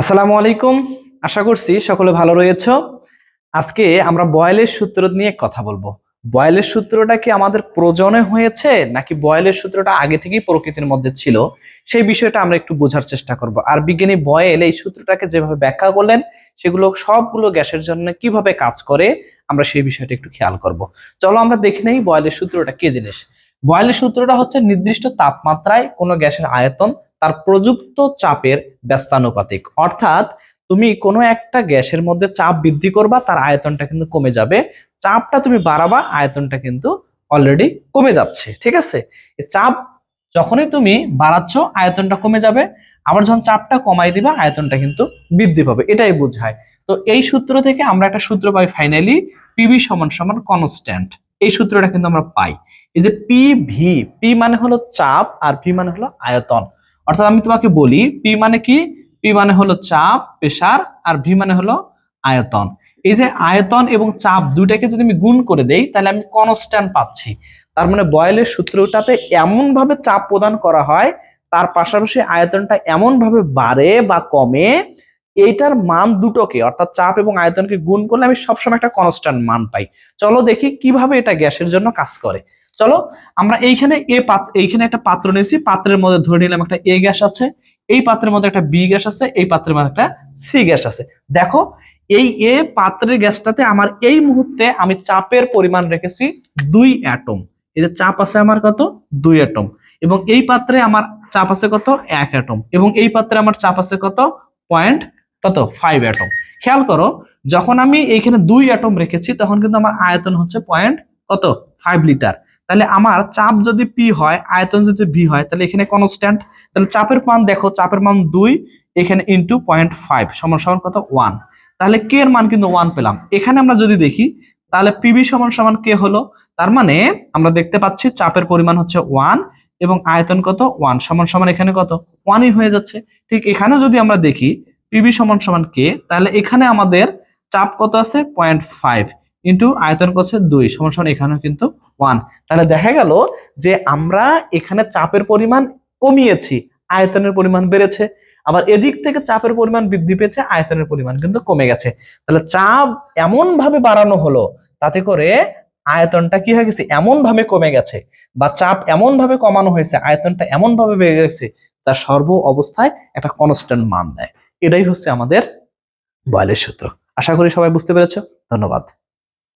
আসসালামু আলাইকুম। আশা করছি সকলে ভালো রয়েছ। আজকে আমরা বয়েলের সূত্র নিয়ে কথা বলব। বয়েলের সূত্রটা কি আমাদের প্রয়োজনে হয়েছে, নাকি বয়েলের সূত্রটা আগে থেকেই প্রকৃতির মধ্যে ছিল? সেই বিষয়টা আমরা একটু বোঝার চেষ্টা করব। আর বিজ্ঞানী বয়েল এই সূত্রটাকে যেভাবে ব্যাখ্যা করলেন, সেগুলো সবগুলো গ্যাসের জন্য কীভাবে কাজ করে, আমরা সেই বিষয়টা একটু খেয়াল করব। চলো আমরা দেখে নেই বয়েলের সূত্রটা কি জিনিস। বয়েলের সূত্রটা হচ্ছে নির্দিষ্ট তাপমাত্রায় কোনো গ্যাসের আয়তন তার প্রযুক্ত চাপের ব্যস্তানুপাতিক। অর্থাৎ তুমি কোনো একটা গ্যাসের মধ্যে চাপ বৃদ্ধি করবা, তার আয়তনটা কিন্তু কমে যাবে। চাপটা তুমি বাড়াবা, আয়তনটা কিন্তু অলরেডি কমে যাচ্ছে, ঠিক আছে? চাপ যখনই তুমি বাড়াচ্ছ, আয়তনটা কমে যাবে। আবার যখন চাপটা কমাই দিবা, আয়তনটা কিন্তু বৃদ্ধি পাবে, এটাই বোঝায়। তো এই সূত্র থেকে আমরা একটা সূত্র পাই ফাইনালি পিভি সমান সমান কনস্ট্যান্ট এই সূত্রটা কিন্তু আমরা পাই। এই যে পি ভি পি মানে হলো চাপ আর ভি মানে হলো আয়তন। অর্থাৎ আমি তোমাকে বলি পি মানে কি? পি মানে হলো চাপ, প্রেসার আর ভি মানে হলো আয়তন। এই যে আয়তন এবং চাপ দুইটাকে যদি আমি গুণ করে দেই, তাহলে আমি কনস্ট্যান্ট পাচ্ছি। তার মানে বয়েলের সূত্রটাতে এমন ভাবে চাপ প্রদান করা হয়, তার পাশাপাশি আয়তনটা এমন ভাবে বাড়ে বা কমে এইটার মান দুটোকে, অর্থাৎ চাপ এবং আয়তনকে গুণ করলে আমি সবসময় একটা কনস্ট্যান্ট মান পাই। চলো দেখি কীভাবে এটা গ্যাসের জন্য কাজ করে। চলো, আমরা এইখানে এ এইখানে একটা পাত্র নিয়েছি, পাত্রের মধ্যে ধরে নিলাম একটা এ গ্যাস আছে, এই পাত্রের মধ্যে একটা বি গ্যাস আছে, এই পাত্রের মধ্যে একটা সি গ্যাস আছে। দেখো, এই এ পাত্রের গ্যাসটাতে আমার এই মুহূর্তে আমি চাপের পরিমাণ রেখেছি দুই অ্যাটম এই যে চাপ আছে আমার কত? দুই অ্যাটম এবং এই পাত্রে আমার চাপ আছে কত? এক অ্যাটম এবং এই পাত্রে আমার চাপ আছে কত? পয়েন্ট কত ফাইভ অ্যাটম খেয়াল করো, যখন আমি এইখানে দুই অ্যাটম রেখেছি, তখন কিন্তু আমার আয়তন হচ্ছে পয়েন্ট কত? ফাইভ লিটার তাহলে আমার চাপ যদি পি হয়, আয়তন যদি ভি হয়, তাহলে এখানে কনস্ট্যান্ট তাহলে চাপের মান দেখো, চাপের মান দুই, এখানে ইন্টু পয়েন্ট ফাইভ সমান সমান কত? ওয়ান তাহলে কে এর মান কিন্তু ওয়ান পেলাম। এখানে আমরা যদি দেখি, তাহলে পিবি সমান সমান কে হলো। তার মানে আমরা দেখতে পাচ্ছি চাপের পরিমাণ হচ্ছে ওয়ান এবং আয়তন কত? ওয়ান সমান সমান এখানে কত? ওয়ানই হয়ে যাচ্ছে। ঠিক এখানেও যদি আমরা দেখি পিবি সমান সমান কে তাহলে এখানে আমাদের চাপ কত আছে? পয়েন্ট ফাইভ ইন্টু আয়তন কত দুই, সমান সমান এখানেও কিন্তু ওয়ান তাহলে দেখা গেল যে আমরা এখানে চাপের পরিমাণ কমিয়েছি, আয়তনের পরিমাণ বেড়েছে। আবার এদিক থেকে চাপের পরিমাণ বৃদ্ধি পেয়েছে, আয়তনের পরিমাণ কিন্তু কমে গেছে। তাহলে চাপ এমন ভাবে বাড়ানো হলো, তাতে করে আয়তনটা কি হয়ে গেছে? এমন ভাবে কমে গেছে। বা চাপ এমন ভাবে কমানো হয়েছে, আয়তনটা এমন ভাবে বেড়ে গেছে, যা সর্ব অবস্থায় একটা কনস্ট্যান্ট মান দেয়। এটাই হচ্ছে আমাদের বয়লের সূত্র। আশা করি সবাই বুঝতে পেরেছ। ধন্যবাদ।